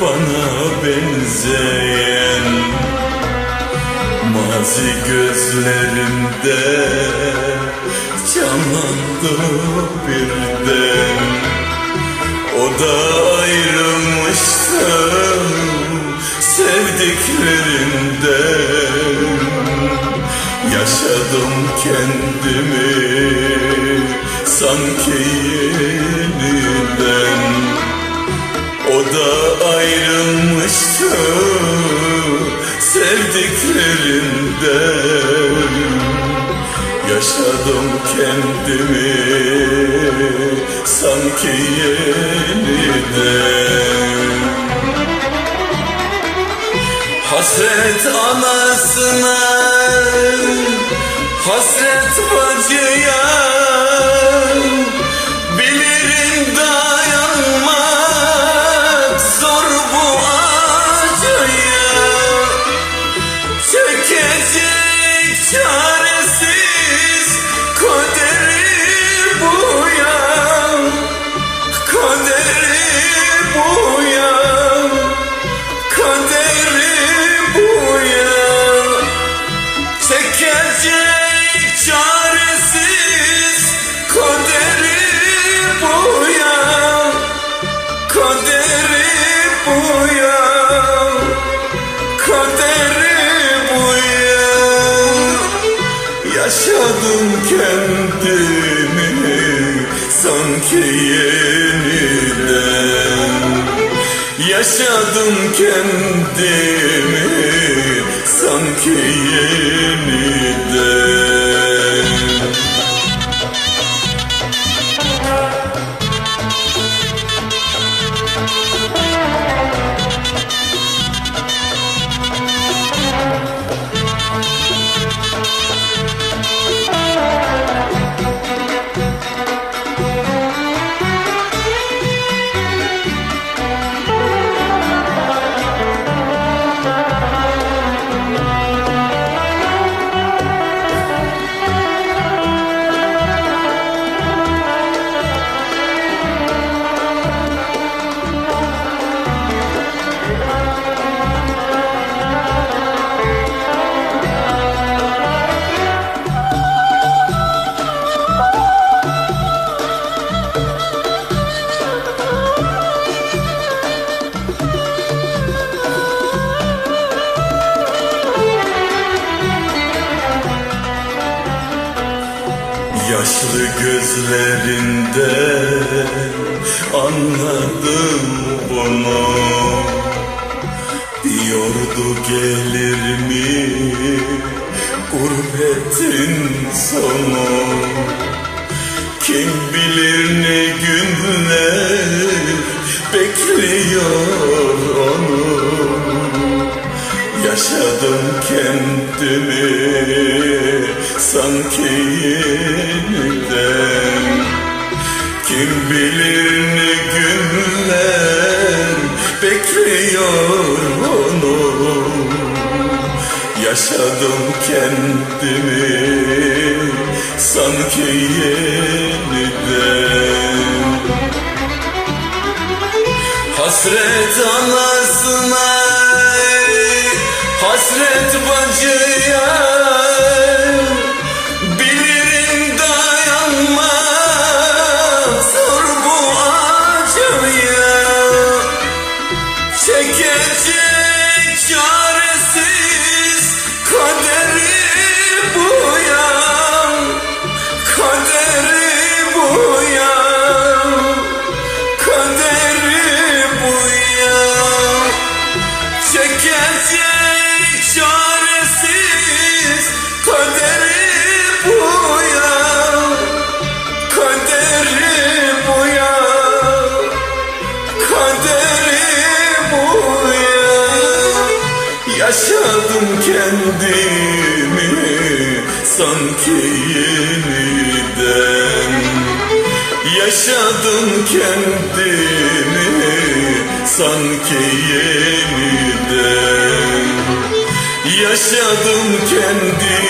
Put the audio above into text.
bana benzeyen Mazi gözlerimde canlandı birden. O da ayrılmıştı sevdiklerinden Yaşadım kendimi sanki da ayrılmıştı sevdiklerinden. Yaşadım kendimi sanki yeniden Hasret anasına Hasret bacıya Yaşadım kendimi sanki yeniden. Yaşadım kendimi sanki yeniden gözlerinde anladım bunu. Diyordu gelir mi gurbetin sonu? Kim bilir ne günler bekliyor onu Yaşadım kendimi sanki yeniden. Kim bilir ne günler bekliyor onu? Yaşadım kendimi sanki yeniden sanki yeniden Yaşadım kendimi sanki yeniden Yaşadım kendimi